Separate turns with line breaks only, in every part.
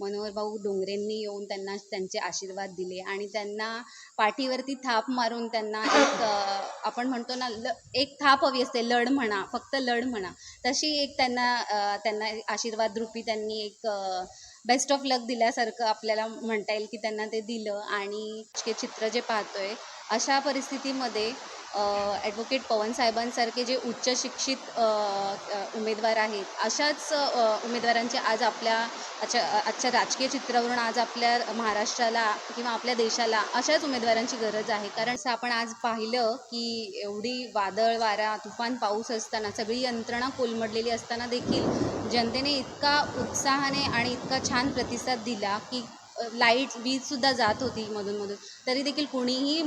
मनोहरभाऊ डोंगरेंनी येऊन त्यांना त्यांचे आशीर्वाद दिले आणि त्यांना पाठीवरती थाप मारून त्यांना एक आपण म्हणतो ना ल एक थाप हवी असते लढ म्हणा फक्त लढ म्हणा. तशी एक त्यांना त्यांना आशीर्वाद रूपी त्यांनी एक बेस्ट ऑफ लक दिल्यासारखं आपल्याला म्हणता येईल की त्यांना ते दिलं. आणि चित्र जे पाहतोय अशा परिस्थितीमध्ये ॲडव्होकेट पवन साहेबांसारखे जे उच्च शिक्षित उमेदवार आहेत अशाच उमेदवारांचे आज आपल्या आजच्या आजच्या राजकीय चित्रावरून आज आपल्या महाराष्ट्राला किंवा आपल्या देशाला अशाच उमेदवारांची गरज आहे. कारण असं आपण आज पाहिलं की एवढी वादळ वारा तुफान पाऊस असताना सगळी यंत्रणा कोलमडलेली असताना देखील जनतेने इतका उत्साहाने आणि इतका छान प्रतिसाद दिला की लाइट वीजसुद्धा जात होती मधून मधून. तरी देखील कुणीही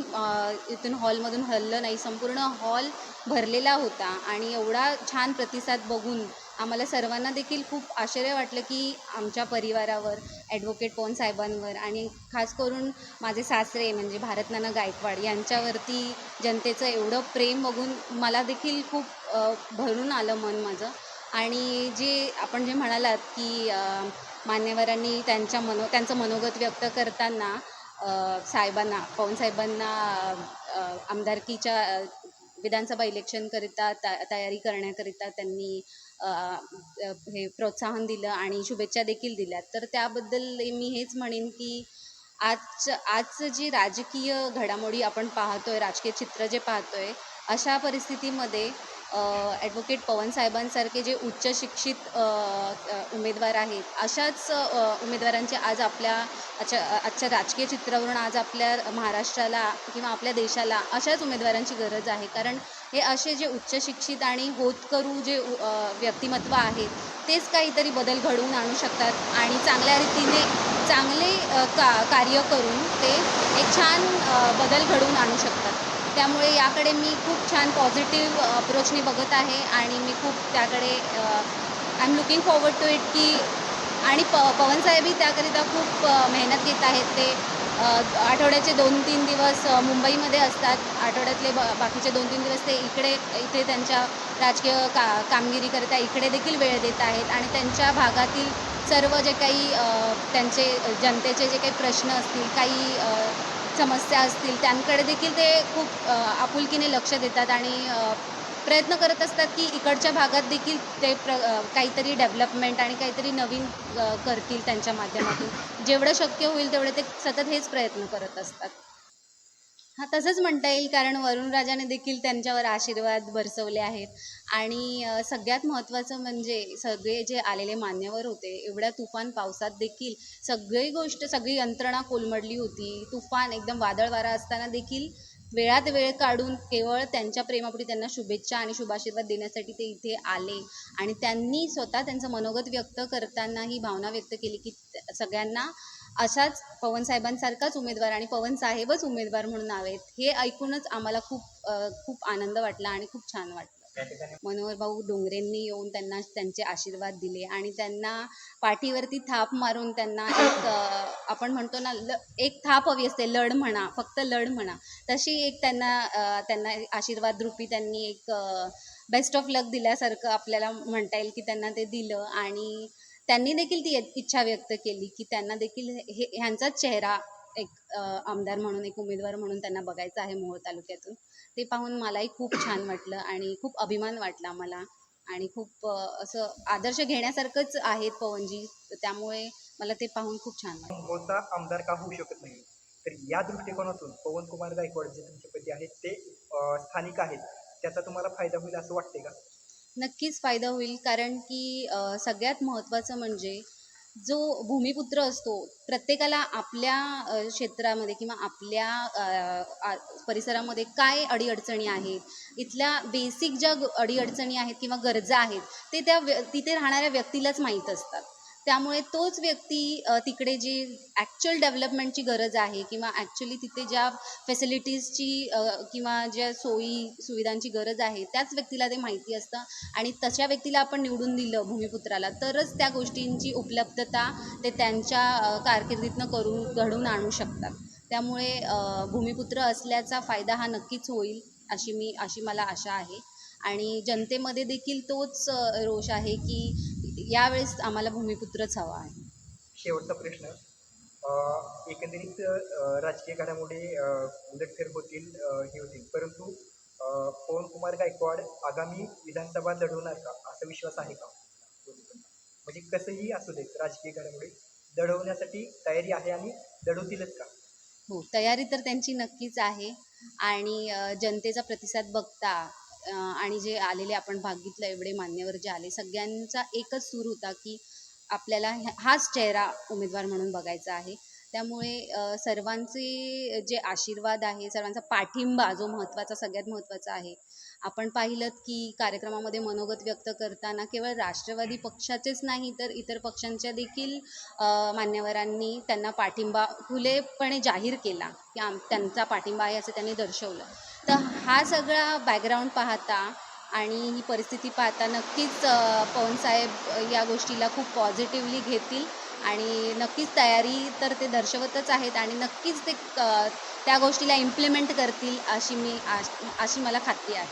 इथून हॉलमधून हललं नाही. संपूर्ण हॉल भरलेला होता. आणि एवढा छान प्रतिसाद बघून आम्हाला सर्वांना देखील खूप आश्चर्य वाटलं की आमच्या परिवारावर ॲडव्होकेट पवन साहेबांवर आणि खास करून माझे सासरे म्हणजे भारतनाना गायकवाड यांच्यावरती जनतेचं एवढं प्रेम बघून मला देखील खूप भरून आलं मन माझं. आणि जे आपण जे म्हणालात की मान्यवरांनी त्यांच्या मनो त्यांचं मनोगत व्यक्त करताना साहेबांना पवनसाहेबांना आमदारकीच्या विधानसभा इलेक्शनकरिता ता तयारी करण्याकरिता त्यांनी हे प्रोत्साहन दिलं आणि शुभेच्छा देखील दिल्या तर त्याबद्दल मी हेच म्हणेन की आजचं आजचं जी राजकीय घडामोडी आपण पाहतोय राजकीय चित्र जे पाहतोय अशा परिस्थितीमध्ये ॲडव्होकेट पवन साहेबांसारखे जे उच्च शिक्षित उमेदवार आहेत अशाच उमेदवारांचे आज आपल्या आजच्या आजच्या राजकीय चित्रावरून आज आपल्या महाराष्ट्राला किंवा आपल्या देशाला अशाच उमेदवारांची गरज आहे. कारण हे असे जे उच्च शिक्षित आणि होतकरू जे व्यक्तिमत्व आहेत तेच काहीतरी बदल घडवून आणू शकतात आणि चांगल्या रीतीने चांगले का कार्य करून ते एक छान बदल घडवून आणू शकतात. त्यामुळे याकडे मी खूप छान पॉझिटिव्ह अप्रोचने बघत आहे आणि मी खूप त्याकडे I am looking forward to it की आणि प पवनसाहेबही त्याकरिता खूप मेहनत घेत आहेत. ते आठवड्याचे दोन तीन दिवस मुंबईमध्ये असतात. आठवड्यातले ब बाकीचे दोन तीन दिवस ते इकडे इथे त्यांच्या राजकीय का कामगिरीकरिता इकडे देखील वेळ देत आहेत. आणि त्यांच्या भागातील सर्व जे काही त्यांचे जनतेचे जे काही प्रश्न असतील काही समस्या असतील त्यांकडे देखील ते खूप आपुलकीने लक्ष देतात आणि प्रयत्न करत असतात की इकडच्या भागात देखील ते प्र काहीतरी डेव्हलपमेंट आणि काहीतरी नवीन करतील त्यांच्या माध्यमातून. जेवढं शक्य होईल तेवढे ते सतत हेच प्रयत्न करत असतात. हा तसंच म्हणता येईल कारण वरुण राजाने देखील त्यांच्यावर आशीर्वाद बरसवले आहेत. आणि सगळ्यात महत्त्वाचं म्हणजे सगळे जे आलेले मान्यवर होते एवढ्या तुफान पावसात देखील सगळी गोष्ट सगळी यंत्रणा कोलमडली होती. तुफान एकदम वादळ वारा असताना देखील वेळात वेळ काढून केवळ त्यांच्या प्रेमापुढे त्यांना शुभेच्छा आणि शुभाशीर्वाद देण्यासाठी ते इथे आले. आणि त्यांनी स्वतः त्यांचं मनोगत व्यक्त करताना ही भावना व्यक्त केली की सगळ्यांना अशाच पवन साहेबांसारखाच उमेदवार आणि पवन साहेबच उमेदवार म्हणून आहेत हे ऐकूनच आम्हाला खूप खूप आनंद वाटला आणि खूप छान वाटलं. मनोहर भाऊ डोंगरेंनी येऊन त्यांना त्यांचे आशीर्वाद दिले आणि त्यांना पाठीवरती थाप मारून त्यांना एक आपण म्हणतो ना ल एक थाप हवी असते लढ म्हणा फक्त लढ म्हणा. तशी एक त्यांना त्यांना आशीर्वाद रूपी त्यांनी एक बेस्ट ऑफ लक दिल्यासारखं आपल्याला म्हणता येईल की त्यांना ते दिलं आणि त्यांनी देखील ती इच्छा व्यक्त केली की त्यांना देखील हे ह्यांचाच चेहरा एक आमदार म्हणून एक उमेदवार म्हणून त्यांना बघायचं आहे मोहोळ तालुक्यातून. ते पाहून मलाही खूप छान वाटलं आणि खूप अभिमान वाटला मला. आणि खूप असं आदर्श घेण्यासारखंच आहेत पवनजी. तर त्यामुळे मला ते पाहून खूप छान वाटलं.
आमदार का होऊ शकत नाही? तर या दृष्टिकोनातून पवन कुमार गायकवाड जे तुमचे पती आहेत ते स्थानिक आहेत. त्याचा तुम्हाला फायदा होईल असं वाटते का?
नक्कीच फायदा होईल. कारण की सगळ्यात महत्त्वाचं म्हणजे जो भूमिपुत्र असतो प्रत्येकाला आपल्या क्षेत्रामध्ये किंवा आपल्या आ- परिसरामध्ये काय अडीअडचणी आहेत इथल्या बेसिक ज्या अडीअडचणी आहेत किंवा गरजा आहेत ते त्या व्य तिथे राहणाऱ्या व्यक्तीलाच माहीत असतात. त्यामुळे तोच व्यक्ती तिकडे जी ॲक्च्युअल डेव्हलपमेंटची गरज आहे किंवा ॲक्च्युली तिथे ज्या फॅसिलिटीजची किंवा ज्या सोयी सुविधांची गरज आहे त्याच व्यक्तीला ते माहिती असतं आणि तशा व्यक्तीला आपण निवडून दिलं भूमिपुत्राला तरच त्या गोष्टींची उपलब्धता ते त्यांच्या कारकिर्दीतनं करून घडवून आणू शकतात. त्यामुळे भूमिपुत्र असल्याचा फायदा हा नक्कीच होईल अशी मी अशी मला आशा आहे. आणि जनतेमध्ये देखील तोच रोष आहे की यावेळेस आम्हाला भूमिपुत्रच हवा आहे.
शेवटचा प्रश्न. अं, एकंदरीत अं, राजकीय घडामोडी अं, उलटफेर होतील अं, हे होतील. परंतु अं, पवन कुमार गायकवाड आगामी विधानसभा लढवणार का? असा विश्वास आहे का? म्हणजे कसंही असू देत राजकीय घडामोडी लढवण्यासाठी तयारी आहे आणि लढवतीलच का?
हो तयारी तर त्यांची नक्कीच आहे. आणि अ, जनतेचा प्रतिसाद बघता आणि जे आलेले आपण बघितलं एवढे मान्यवर जे आले सगळ्यांचा एकच सूर होता की आपल्याला हाच चेहरा उमेदवार म्हणून बघायचा आहे. त्यामुळे सर्वांचे जे आशीर्वाद आहे सर्वांचा पाठिंबा जो महत्त्वाचा सगळ्यात महत्त्वाचा आहे. आपण पाहिलं की कार्यक्रमामध्ये मनोगत व्यक्त करताना केवळ राष्ट्रवादी पक्षाचेच नाही तर इतर पक्षांच्या देखील मान्यवरांनी त्यांना पाठिंबा खुलेपणे जाहीर केला की आम त्यांचा पाठिंबा आहे असं त्यांनी दर्शवलं. तर हा सगळा बॅकग्राऊंड पाहता आणि ही परिस्थिती पाहता नक्कीच पवनसाहेब या गोष्टीला खूप पॉझिटिव्हली घेतील आणि नक्कीच तयारी तर ते दर्शवतच आहेत आणि नक्कीच ते त्या गोष्टीला इम्प्लिमेंट करतील अशी मी आश अशी मला खात्री आहे.